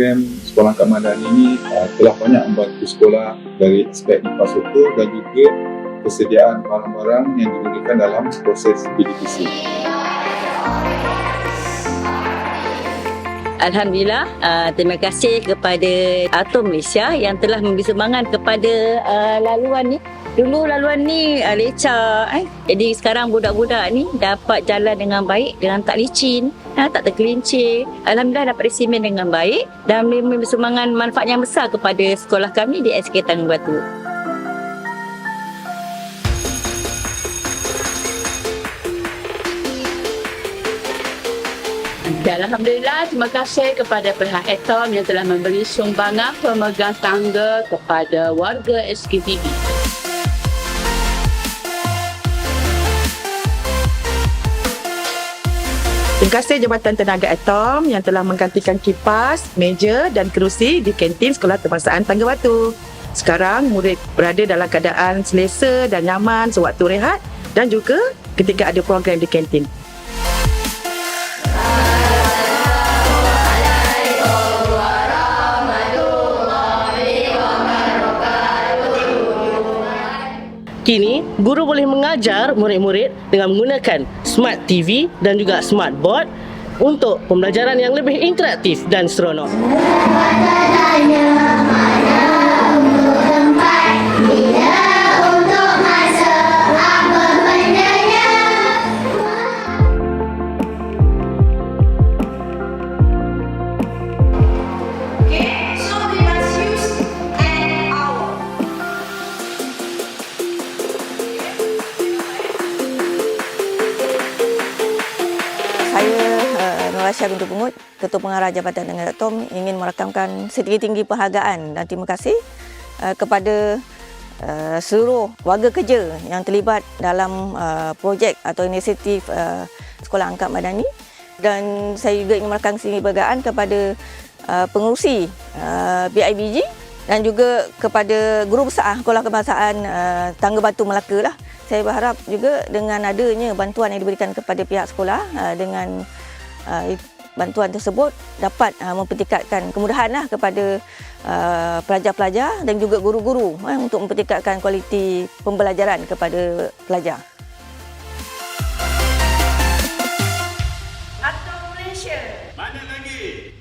program Sekolah Angkat Madani ini uh, telah banyak membantu sekolah dari aspek infrastruktur dan juga kesediaan barang-barang yang digunakan dalam proses PDPC. Alhamdulillah, uh, terima kasih kepada Atom Malaysia yang telah memberi semangat kepada uh, laluan ni. Dulu laluan ni uh, lecah eh. Jadi sekarang budak-budak ni dapat jalan dengan baik, dengan tak licin, ha, tak tergelincir. Alhamdulillah dapat resimen dengan baik dan memberi semangat manfaat yang besar kepada sekolah kami di SK Tanggung Batu. Dan Alhamdulillah, terima kasih kepada pihak Atom yang telah memberi sumbangan pemegang tangga kepada warga SKTB. Terima kasih Jabatan Tenaga Atom yang telah menggantikan kipas, meja dan kerusi di kantin Sekolah Kebangsaan Tangga Batu. Sekarang murid berada dalam keadaan selesa dan nyaman sewaktu rehat dan juga ketika ada program di kantin. Kini, guru boleh mengajar murid-murid dengan menggunakan Smart TV dan juga Smart Board untuk pembelajaran yang lebih interaktif dan seronok. Okay, uh, Nur Rasya binti Pungut, Ketua Pengarah Jabatan Tenaga Atom ingin merakamkan setinggi-tinggi penghargaan dan terima kasih uh, kepada uh, seluruh warga kerja yang terlibat dalam uh, projek atau inisiatif uh, Sekolah Angkat Madani dan saya juga ingin merakamkan setinggi penghargaan kepada uh, pengurusi uh, BIBG dan juga kepada guru besar Sekolah Kebangsaan uh, Tangga Batu Melaka lah. Saya berharap juga dengan adanya bantuan yang diberikan kepada pihak sekolah uh, dengan bantuan tersebut dapat uh, mempertingkatkan kemudahan lah kepada uh, pelajar-pelajar dan juga guru-guru uh, untuk mempertingkatkan kualiti pembelajaran kepada pelajar. Malaysia. Mana lagi?